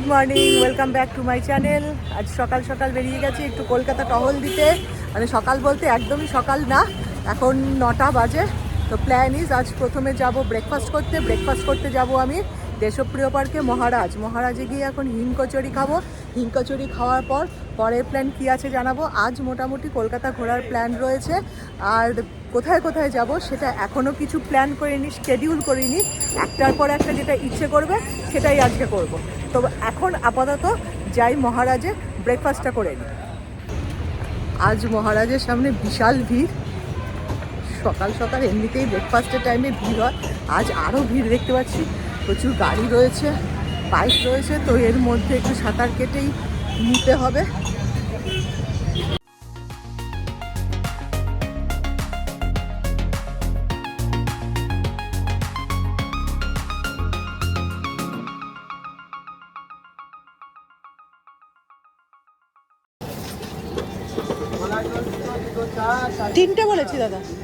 Good morning, welcome back to my channel. আজ সকাল সকাল বেরিয়ে গেছি একটু কলকাতা টহল দিতে। মানে সকাল বলতে একদমই সকাল না, এখন নটা বাজে। তো প্ল্যান ইজ আজ প্রথমে যাব ব্রেকফাস্ট করতে ব্রেকফাস্ট করতে যাব আমি দেশপ্রিয় পার্কে মহারাজ। মহারাজে গিয়ে এখন হিম কচুরি খাব। হিম কচুরি খাওয়ার পর, পরের প্ল্যান কী আছে জানাব? আজ মোটামুটি কলকাতা ঘোরার প্ল্যান রয়েছে। আর কোথায় কোথায় যাব সেটা এখনও কিছু প্ল্যান করিনি শিডিউল করিনি। একটার পর একটা যেটা ইচ্ছে করবে, সেটাই আজকে করব। তো এখন আপাতত যাই মহারাজে ব্রেকফাস্টটা করে নিই আজ মহারাজের সামনে বিশাল ভিড়। সকাল সকাল এমনিতেই ব্রেকফাস্টের টাইমে ভিড় হয়। আজ আরও ভিড় দেখতে পাচ্ছি। প্রচুর গাড়ি রয়েছে বাইক রয়েছে, তো এর মধ্যে একটু সাঁতার কেটেই নিতে হবে। তিনটে বলেছি দাদা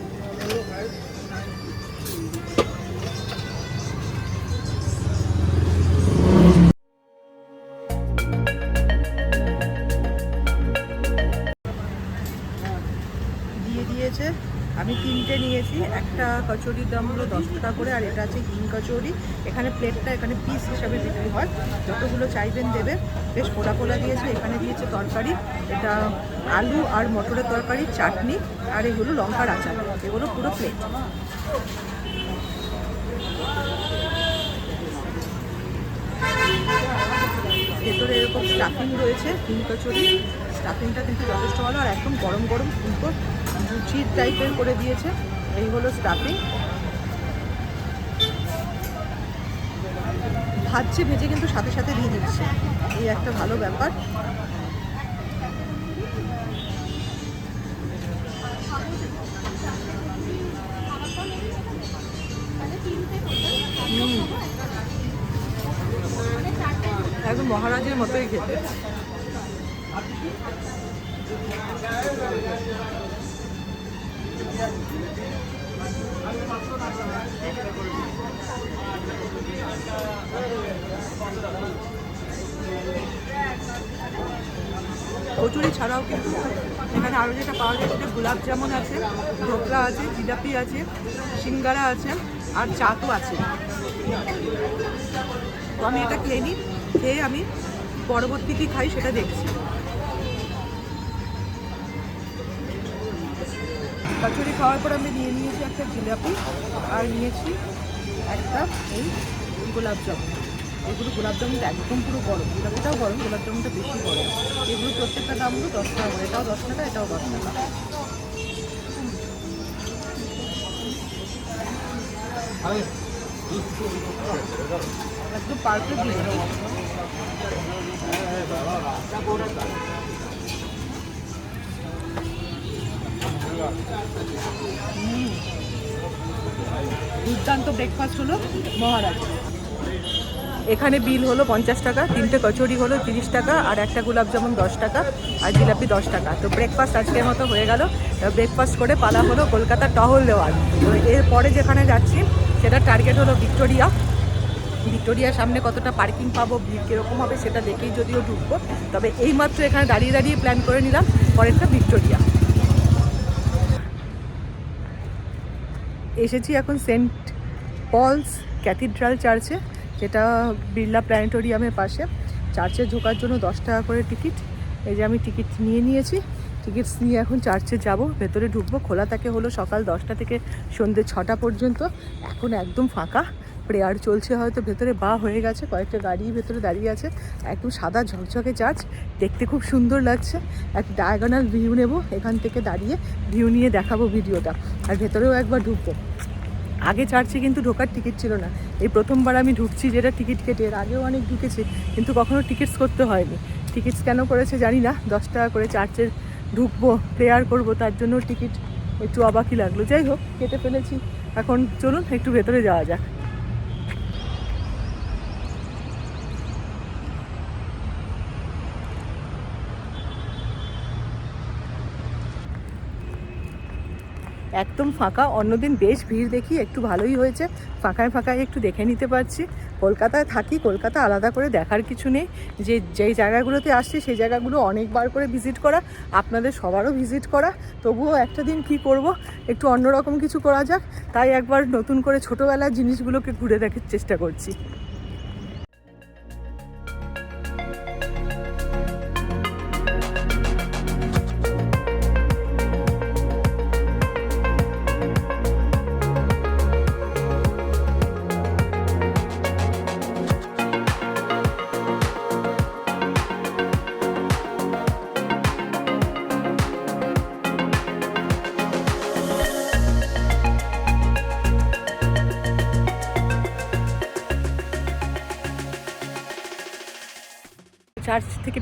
একটা কচুরির দাম হলো দশ টাকা করে, আর এটা আছে হিং কচুরি। এখানে প্লেটটা এখানে পিস হিসাবে বিক্রি হয়। যতগুলো চাইবেন দেবে। বেশ পোড়া পোড়া দিয়েছে, এখানে দিয়েছে তরকারি। এটা আলু আর মটরের তরকারি, চাটনি, আর এগুলো লঙ্কার আচার। এগুলো পুরো প্লেট ভেতরে এরকম স্টাফিং রয়েছে হিম কচুরি। স্টাফিংটা কিন্তু যথেষ্ট ভালো, আর একদম গরম গরম ফুলকো, লুচির টাইপের করে দিয়েছে। এই হলো স্টাফিং ভাজছে, ভেজে কিন্তু সাথে সাথে দিয়ে দিচ্ছে। এই একটা ভালো ব্যাপার। একদম মহারাজের মতোই খেতে। কচুরি ছাড়াও কিন্তু এখানে আরও যেটা পাওয়া যায় সেটা গোলাপ জামুন আছে, ঢোকলা আছে, জিলাপি আছে, সিঙ্গারা আছে আর চা আছে। তো আমি এটা খেয়ে নিই খেয়ে আমি পরবর্তী কী খাই সেটা দেখছি। কচুরি খাওয়ার পর আমি নিয়ে নিয়েছি একটা জিলাপি আর নিয়েছি একটা এই গোলাপ জামুন। এগুলো গোলাপ জামুনটা একদম পুরো গরম। জিলাপিটাও গরম, গোলাপ জামুনটা বেশি গরম। এগুলো প্রত্যেকটা দাম হলো দশ টাকা এটাও দশ টাকা, এটাও দশ টাকা। একদম পারফেক্ট দুর্দান্ত ব্রেকফাস্ট হলো মহারাজ। এখানে বিল হলো পঞ্চাশ টাকা, তিনটে কচুরি হলো তিরিশ টাকা, আর একটা গোলাপ জামুন দশ টাকা, আর জিলাপি দশ টাকা। তো ব্রেকফাস্ট আজকের মতো হয়ে গেল। ব্রেকফাস্ট করে পালা হলো কলকাতা টহল দেওয়ার। তো এরপরে যেখানে যাচ্ছি সেটা টার্গেট হলো ভিক্টোরিয়া। ভিক্টোরিয়ার সামনে কতটা পার্কিং পাবো, ভিড় কীরকম হবে, সেটা দেখেই যদিও ঢুকবো। তবে এইমাত্র এখানে দাঁড়িয়ে দাঁড়িয়ে প্ল্যান করে নিলাম, পরেরটা ভিক্টোরিয়া। এসেছি এখন সেন্ট পলস ক্যাথিড্রাল চার্চে, যেটা বিড়লা প্ল্যানেটোরিয়ামের পাশে। চার্চে ঢোকার জন্য দশ টাকা করে টিকিট। এই যে আমি টিকিট নিয়ে নিয়েছি। টিকিটস নিয়ে এখন চার্চে যাব। ভেতরে ঢুকবো। খোলা থাকে হলো সকাল দশটা থেকে সন্ধ্যে ছটা পর্যন্ত। এখন একদম ফাঁকা। প্রেয়ার চলছে হয়তো ভেতরে বা হয়ে গেছে, কয়েকটা গাড়ি ভেতরে দাঁড়িয়ে আছে, একদম সাদা ঝকঝকে চার্চ, দেখতে খুব সুন্দর লাগছে। এক ডায়াগোনাল ভিউ নেব, এখান থেকে দাঁড়িয়ে ভিউ নিয়ে দেখাবো ভিডিওটা, আর ভেতরেও একবার ঢুকবো। আগে চার্চে কিন্তু ঢোকার টিকিট ছিল না, এই প্রথমবার আমি ঢুকছি যেটা টিকিট কেটে, এর আগেও অনেক ঢুকেছি, কিন্তু কখনো টিকিটস করতে হয়নি। টিকিটস কেন করেছে জানি না, দশ টাকা করে চার্চে ঢুকবো প্রেয়ার করব, তার জন্য টিকিট একটু অবাকই লাগল। যাই হোক, কেটে ফেলেছি। এখন চলুন, একটু ভেতরে যাওয়া যাক। একদম ফাঁকা। অন্যদিন বেশ ভিড় দেখি, একটু ভালোই হয়েছে। ফাঁকায় ফাঁকায় একটু দেখে নিতে পারছি। কলকাতায় থাকি, কলকাতা আলাদা করে দেখার কিছু নেই। যে, যেই জায়গাগুলোতে আসছি, সেই জায়গাগুলো অনেকবার করে ভিজিট করা, আপনাদের সবারও ভিজিট করা। তবুও একটা দিন কি করব? একটু অন্যরকম কিছু করা যাক। তাই একবার নতুন করে ছোটোবেলার জিনিসগুলোকে ঘুরে দেখার চেষ্টা করছি।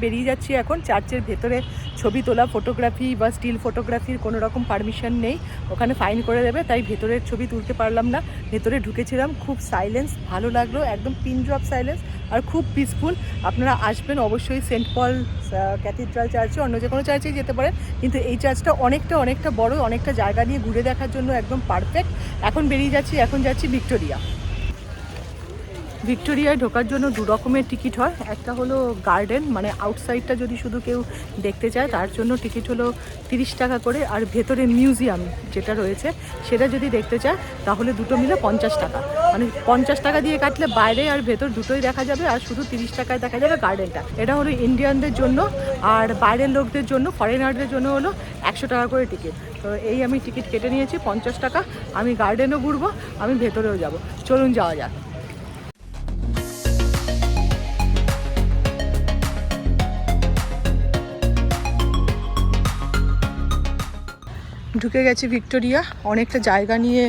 বেরিয়ে যাচ্ছি এখন। চার্চের ভেতরে ছবি তোলা ফটোগ্রাফি বা স্টিল ফটোগ্রাফির কোনো রকম পারমিশন নেই। ওখানে ফাইন করে দেবে, তাই ভেতরের ছবি তুলতে পারলাম না। ভেতরে ঢুকেছিলাম, খুব সাইলেন্স ভালো লাগল, একদম পিন ড্রপ সাইলেন্স আর খুব পিসফুল আপনারা আসবেন অবশ্যই সেন্ট পল ক্যাথিড্রাল চার্চে অন্য যে কোনো চার্চেই যেতে পারেন। কিন্তু এই চার্চটা অনেকটা অনেকটা বড়, অনেকটা জায়গা নিয়ে ঘুরে দেখার জন্য একদম পারফেক্ট এখন বেরিয়ে যাচ্ছি, এখন যাচ্ছি ভিক্টোরিয়া। ভিক্টোরিয়ায় ঢোকার জন্য দু রকমের টিকিট হয়। একটা হলো গার্ডেন মানে আউটসাইডটা যদি শুধু কেউ দেখতে চায়, তার জন্য টিকিট হলো তিরিশ টাকা করে। আর ভেতরে মিউজিয়াম যেটা রয়েছে, সেটা যদি দেখতে চায়, তাহলে দুটো মিলে পঞ্চাশ টাকা। মানে পঞ্চাশ টাকা দিয়ে কাটলে বাইরে আর ভেতর দুটোই দেখা যাবে, আর শুধু তিরিশ টাকায় দেখা যাবে গার্ডেনটা। এটা হলো ইন্ডিয়ানদের জন্য, আর বাইরের লোকদের জন্য, ফরেনারদের জন্য হলো একশো টাকা করে টিকিট। তো এই আমি টিকিট কেটে নিয়েছি, পঞ্চাশ টাকা। আমি গার্ডেনও ঘুরবো, আমি ভেতরেও যাব। চলুন যাওয়া যাক। ঢুকে গেছি ভিক্টোরিয়া। অনেকটা জায়গা নিয়ে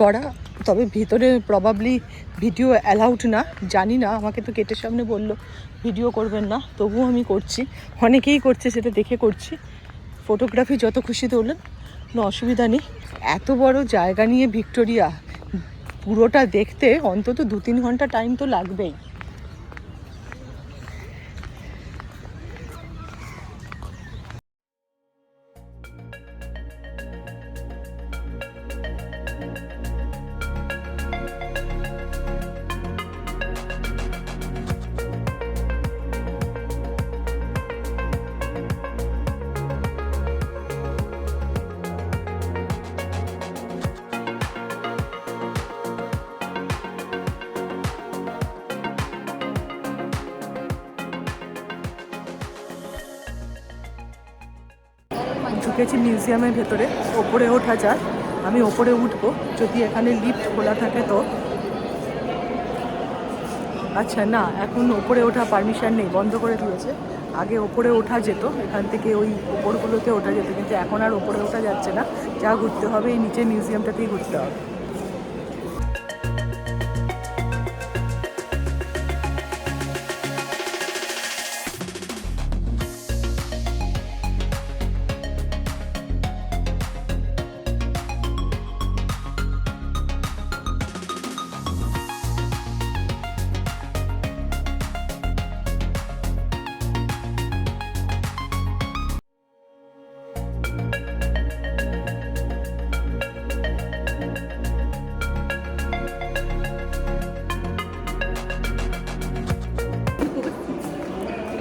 করা, তবে ভিতরে প্রবাবলি ভিডিও অ্যালাউড না, জানি না, আমাকে তো গেটের সামনে বলল ভিডিও করবেন না, তবুও আমি করছি। অনেকেই করছে, সেটা দেখে করছি। ফটোগ্রাফি যত খুশি তোলেন, কোনো অসুবিধা নেই। এত বড় জায়গা নিয়ে ভিক্টোরিয়া, পুরোটা দেখতে অন্তত দু তিন ঘণ্টা টাইম তো লাগবেই। ঢুকেছি মিউজিয়ামের ভেতরে, ওপরে ওঠা যায় আমি ওপরে উঠবো, যদি এখানে লিফট খোলা থাকে তো। আচ্ছা না, এখন ওপরে ওঠা পারমিশন নেই, বন্ধ করে দিয়েছে। আগে ওপরে ওঠা যেত, এখান থেকে ওই ওপরগুলোতে ওঠা যেত, কিন্তু এখন আর ওপরে ওঠা যাচ্ছে না। যা ঘুরতে হবে, এই নিচে মিউজিয়ামটাতেই ঘুরতে হবে।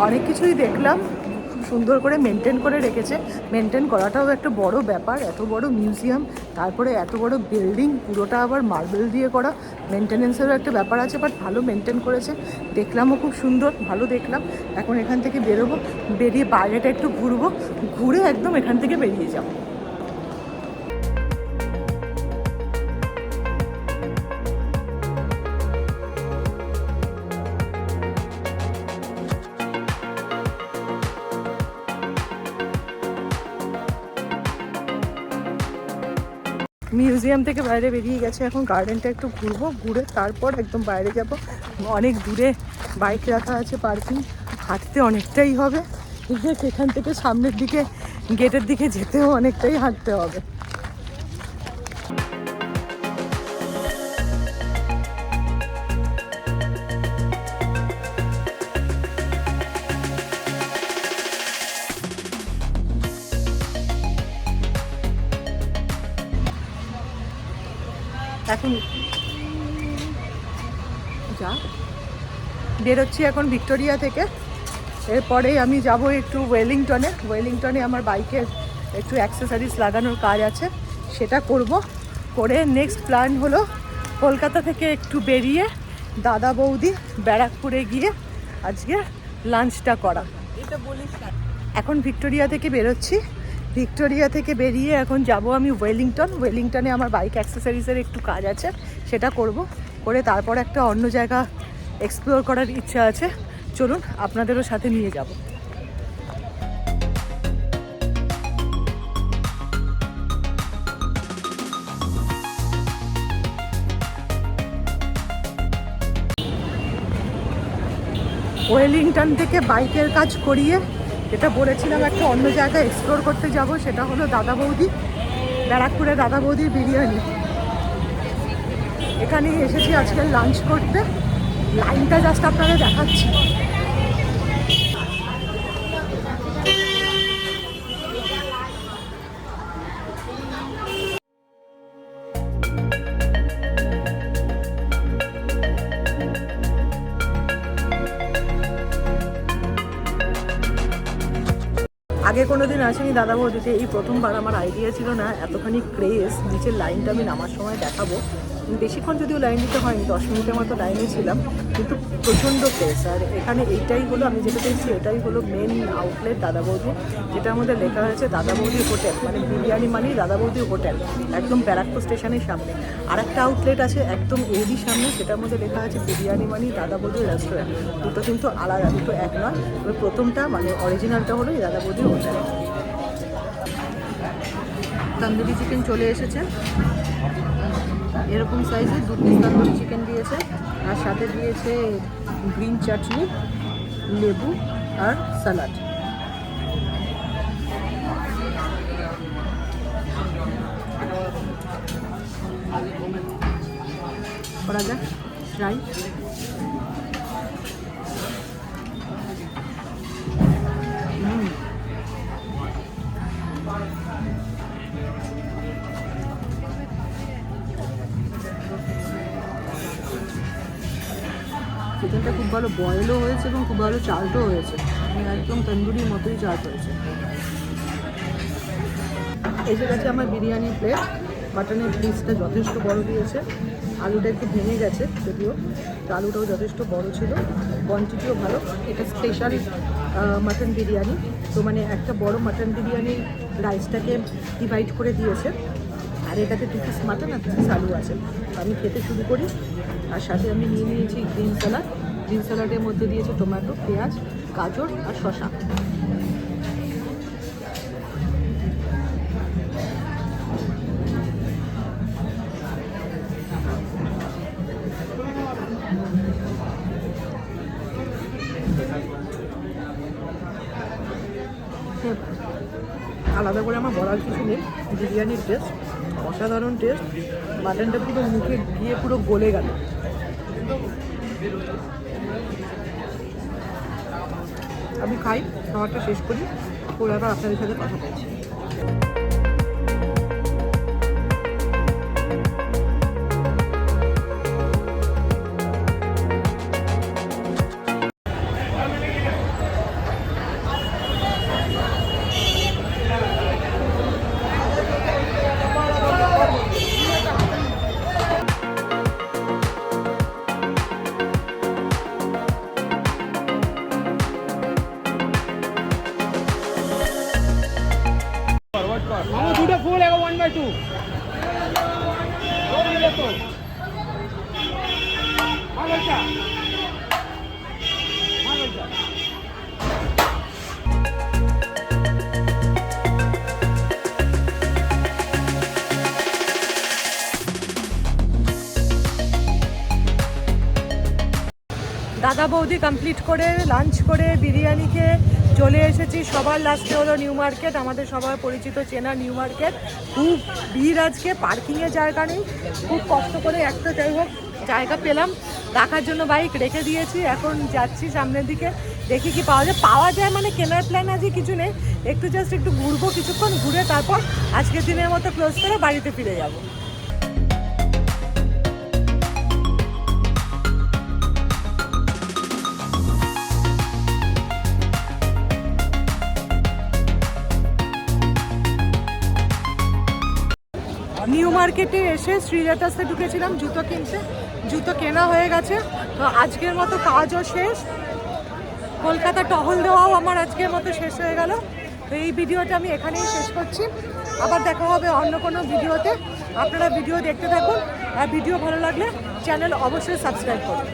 অনেক কিছুই দেখলাম। সুন্দর করে মেনটেন করে রেখেছে। মেনটেন করাটাও একটা বড় ব্যাপার, এত বড় মিউজিয়াম তারপরে এত বড় বিল্ডিং পুরোটা আবার মার্বেল দিয়ে করা। মেনটেনেন্সেরও একটা ব্যাপার আছে বাট ভালো মেনটেন করেছে। দেখলামও খুব সুন্দর, ভালো দেখলাম। এখন এখান থেকে বেরোবো, বেরিয়ে বাইরেটা একটু ঘুরবো, ঘুরে একদম এখান থেকে বেরিয়ে যাব। মিউজিয়াম থেকে বাইরে বেরিয়ে গেছে। এখন গার্ডেনটা একটু ঘুরবো, ঘুরে তারপর একদম বাইরে যাব। অনেক দূরে বাইক রাখা আছে, পার্কিং। হাঁটতে অনেকটাই হবে। সেখান থেকে সামনের দিকে গেটের দিকে যেতেও অনেকটাই হাঁটতে হবে। এখন যা। বেরোচ্ছি এখন ভিক্টোরিয়া থেকে। এরপরে আমি যাব একটু ওয়েলিংটনে। ওয়েলিংটনে আমার বাইকের একটু অ্যাক্সেসরিজ লাগানোর কাজ আছে সেটা করব। করে নেক্সট প্ল্যান হলো কলকাতা থেকে একটু বেরিয়ে দাদা বৌদি ব্যারাকপুরে গিয়ে আজকে লাঞ্চটা করা। এটা বলিস এখন ভিক্টোরিয়া থেকে বেরোচ্ছি। ভিক্টোরিয়া থেকে বেরিয়ে এখন যাব আমি ওয়েলিংটন। ওয়েলিংটনে আমার বাইক অ্যাক্সেসারিজের একটু কাজ আছে, সেটা করব। করে তারপর একটা অন্য জায়গা এক্সপ্লোর করার ইচ্ছা আছে। চলুন, আপনাদেরও সাথে নিয়ে যাব। ওয়েলিংটন থেকে বাইকের কাজ করিয়ে যেটা বলেছিলাম, একটা অন্য জায়গায় এক্সপ্লোর করতে যাব, সেটা হলো দাদা বৌদি, ব্যারাকপুরে দাদা বৌদির বিরিয়ানি। এখানে এসেছি আজকে লাঞ্চ করতে। লাইনটা জাস্ট আপনারা দেখাচ্ছি। আগে কোনো দিন আসেনি দাদা বৌদিতে এই প্রথমবার আমার আইডিয়া ছিল না এতখানি ক্রেজ নিচের লাইনটা আমি নামার সময় দেখাবো। বেশিক্ষণ যদিও লাইন দিতে হয়নি, দশ মিনিটের মতো লাইনে ছিলাম, কিন্তু প্রচণ্ড ক্রেজ আর এখানে এইটাই হলো, আমি যেটা পেয়েছি এটাই হলো মেন আউটলেট দাদা বৌদি যেটার মধ্যে লেখা হয়েছে দাদা বৌদি হোটেল মানে বিরিয়ানি মানেই দাদা বৌদি হোটেল একদম ব্যারাকপুর স্টেশনের সামনে। আর একটা আউটলেট আছে একদম এরই সামনে, সেটার মধ্যে লেখা আছে বিরিয়ানি মানি দাদা বৌদি রেস্টুরেন্ট দুটো কিন্তু আলাদা, দুটো এক নয় প্রথমটা মানে অরিজিনালটা হলো এই দাদা বৌদি হোটেল তন্দুরি চিকেন চলে এসেছে। এরকম সাইজে দু পিস তান্দুরি চিকেন দিয়েছে, আর সাথে দিয়েছে গ্রিন চাটনি লেবু আর স্যালাড করা যাক ট্রাই চিকেনটা খুব ভালো বয়েলও হয়েছে এবং খুব ভালো চালটাও হয়েছে। মানে একদম তন্দুরির মতোই চাল হয়েছে। এই যে গেছে আমার বিরিয়ানির প্লেট মাটনের পিসটা যথেষ্ট বড় দিয়েছে। আলুটা একটু ভেঙে গেছে, যদিও আলুটাও যথেষ্ট বড় ছিল। কোয়ান্টিটিও ভালো। এটা স্পেশাল মাটন বিরিয়ানি। তো মানে একটা বড় মাটন বিরিয়ানি রাইসটাকে ডিভাইড করে দিয়েছে। আর এটাতে দু পিস মাটন আর দু পিস আলু আছে। আমি খেতে শুরু করি। আর সাথে আমি নিয়ে নিয়েছি গ্রিন স্যালাড গ্রিন স্যালাডের মধ্যে দিয়েছে টমেটো, পেঁয়াজ, গাজর আর শসা। আলাদা করে আমার বলার কিছু নেই। বিরিয়ানির টেস্ট অসাধারণ টেস্ট মাটনটা পুরো মুখে গিয়ে পুরো গলে গেল। আমি খাই খাওয়াটা শেষ করি ওরা আপনাদের সাথে কথা বলছি। বৌদি কমপ্লিট করে লাঞ্চ করে বিরিয়ানি খেয়ে চলে এসেছি। সবার লাস্টে হলো নিউ মার্কেট আমাদের সবার পরিচিত চেনা নিউ মার্কেট খুব ভিড় আজকে পার্কিংয়ের জায়গা নেই। খুব কষ্ট করে একটা যাই হোক, জায়গা পেলাম। রাখার জন্য বাইক রেখে দিয়েছি। এখন যাচ্ছি সামনের দিকে। দেখি কি পাওয়া যায়। পাওয়া যায় মানে কেনার প্ল্যান আজকে কিছু নেই। একটু জাস্ট একটু ঘুরবো কিছুক্ষণ, ঘুরে তারপর আজকের দিনের মতো ক্লোজ করে বাড়িতে ফিরে যাব। নিউ মার্কেটে এসে শ্রীলেটাসে ঢুকেছিলাম, জুতো কিনতে। জুতো কেনা হয়ে গেছে। তো আজকের মতো কাজও শেষ। কলকাতা টহল দেওয়াও আমার আজকের মতো শেষ হয়ে গেল। তো এই ভিডিওটা আমি এখানেই শেষ করছি। আবার দেখা হবে অন্য কোনো ভিডিওতে। আপনারা ভিডিও দেখতে থাকুন। আর ভিডিও ভালো লাগলে চ্যানেল অবশ্যই সাবস্ক্রাইব করুন।